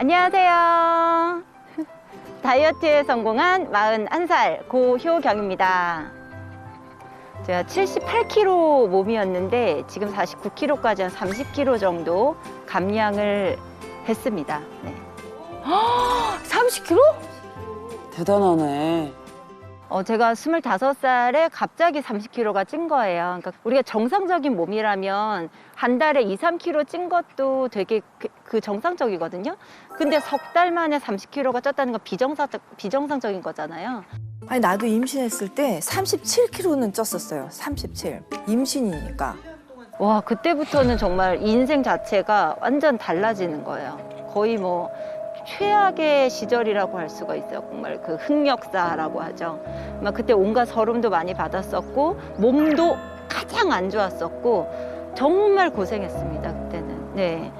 안녕하세요. 다이어트에 성공한 41살 고효경입니다. 제가 78kg 몸이었는데 지금 49kg까지 한 30kg 정도 감량을 했습니다. 네. 30kg? 대단하네. 어, 제가 25살에 갑자기 30kg가 찐 거예요. 그러니까 우리가 정상적인 몸이라면 한 달에 2, 3kg 찐 것도 되게 그, 그 정상적이거든요. 근데 석 달 만에 30kg가 쪘다는 건 비정상적, 비정상적인 거잖아요. 아니 나도 임신했을 때 37kg는 쪘었어요. 37. 임신이니까. 와, 그때부터는 정말 인생 자체가 완전 달라지는 거예요. 거의 뭐 최악의 시절이라고 할 수가 있어요. 정말 그 흑역사라고 하죠. 막 그때 온갖 서름도 많이 받았었고 몸도 가장 안 좋았었고 정말 고생했습니다. 그때는. 네.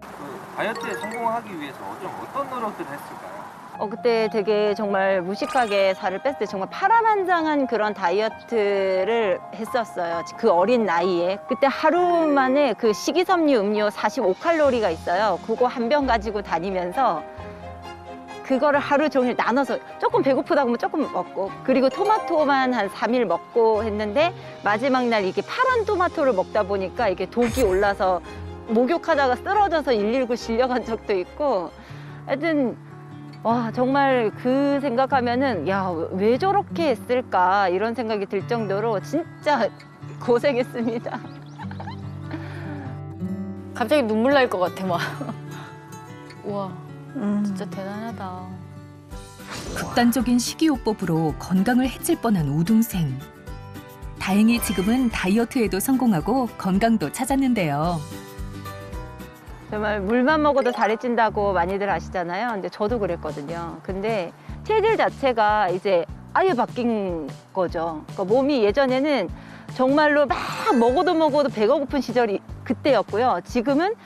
그 다이어트에 성공하기 위해서 좀 어떤 노력들을 했을까요? 어, 그때 되게 정말 무식하게 살을 뺐을 때 정말 파란만장한 그런 다이어트를 했었어요. 그 어린 나이에. 그때 하루 만에 그 식이섬유 음료 45칼로리가 있어요. 그거 한 병 가지고 다니면서 그거를 하루 종일 나눠서 조금 배고프다고 하면 조금 먹고 그리고 토마토만 한 3일 먹고 했는데 마지막 날 이게 파란 토마토를 먹다 보니까 이게 독이 올라서 목욕하다가 쓰러져서 119 실려간 적도 있고 하여튼 와 정말 그 생각하면은 야 왜 저렇게 했을까 이런 생각이 들 정도로 진짜 고생했습니다. 갑자기 눈물 날 것 같아 막. 우와 진짜 대단하다. 극단적인 식이요법으로 건강을 해칠 뻔한 우등생. 다행히 지금은 다이어트에도 성공하고 건강도 찾았는데요. 정말 물만 먹어도 살이 찐다고 많이들 아시잖아요. 근데 저도 그랬거든요. 근데 체질 자체가 이제 아예 바뀐 거죠. 그러니까 몸이 예전에는 정말로 막 먹어도 먹어도 배가 고픈 시절이 그때였고요. 지금은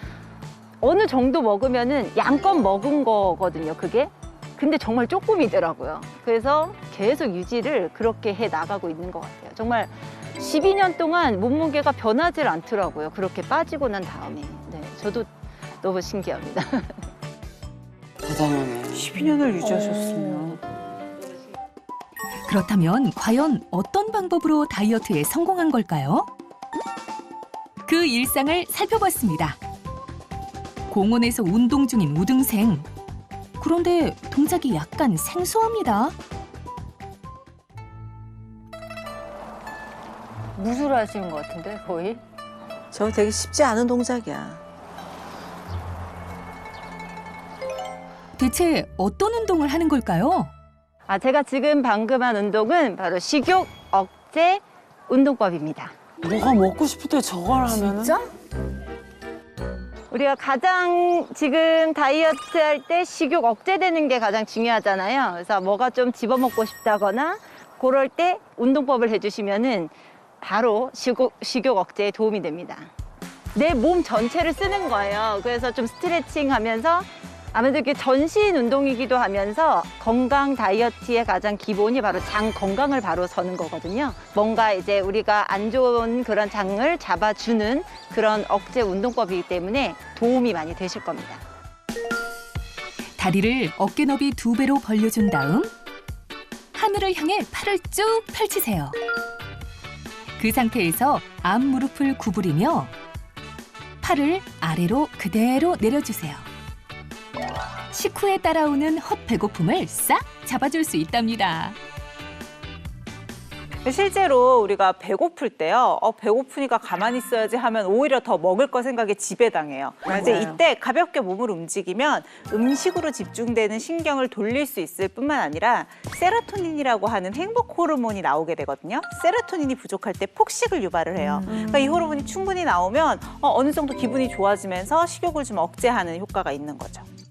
어느 정도 먹으면은 양껏 먹은 거거든요. 그게. 근데 정말 조금이더라고요. 그래서 계속 유지를 그렇게 해 나가고 있는 것 같아요. 정말 12년 동안 몸무게가 변하질 않더라고요. 그렇게 빠지고 난 다음에. 네, 저도 너무 신기합니다. 대단하네. 12년을 유지하셨으면. 그렇다면 과연 어떤 방법으로 다이어트에 성공한 걸까요? 그 일상을 살펴봤습니다. 공원에서 운동 중인 우등생. 그런데 동작이 약간 생소합니다. 무술 하시는 것 같은데 거의. 저 되게 쉽지 않은 동작이야. 대체 어떤 운동을 하는 걸까요? 아, 제가 지금 방금 한 운동은 바로 식욕 억제 운동법입니다. 뭐가 먹고 싶을 때 저걸 하면은 진짜? 우리가 가장 지금 다이어트 할 때 식욕 억제되는 게 가장 중요하잖아요. 그래서 뭐가 좀 집어먹고 싶다거나 그럴 때 운동법을 해주시면은 바로 식욕, 식욕 억제에 도움이 됩니다. 내 몸 전체를 쓰는 거예요. 그래서 좀 스트레칭 하면서 아무래도 이게 전신 운동이기도 하면서 건강 다이어트의 가장 기본이 바로 장 건강을 바로 서는 거거든요. 뭔가 이제 우리가 안 좋은 그런 장을 잡아주는 그런 억제 운동법이기 때문에 도움이 많이 되실 겁니다. 다리를 어깨 너비 두 배로 벌려준 다음 하늘을 향해 팔을 쭉 펼치세요. 그 상태에서 앞 무릎을 구부리며 팔을 아래로 그대로 내려주세요. 식후에 따라오는 헛 배고픔을 싹 잡아줄 수 있답니다. 실제로 우리가 배고플 때요, 어, 배고프니까 가만히 있어야지 하면 오히려 더 먹을 거 생각에 지배당해요. 맞아요. 이때 가볍게 몸을 움직이면 음식으로 집중되는 신경을 돌릴 수 있을 뿐만 아니라 세로토닌이라고 하는 행복 호르몬이 나오게 되거든요. 세로토닌이 부족할 때 폭식을 유발을 해요. 그러니까 이 호르몬이 충분히 나오면 어, 어느 정도 기분이 좋아지면서 식욕을 좀 억제하는 효과가 있는 거죠.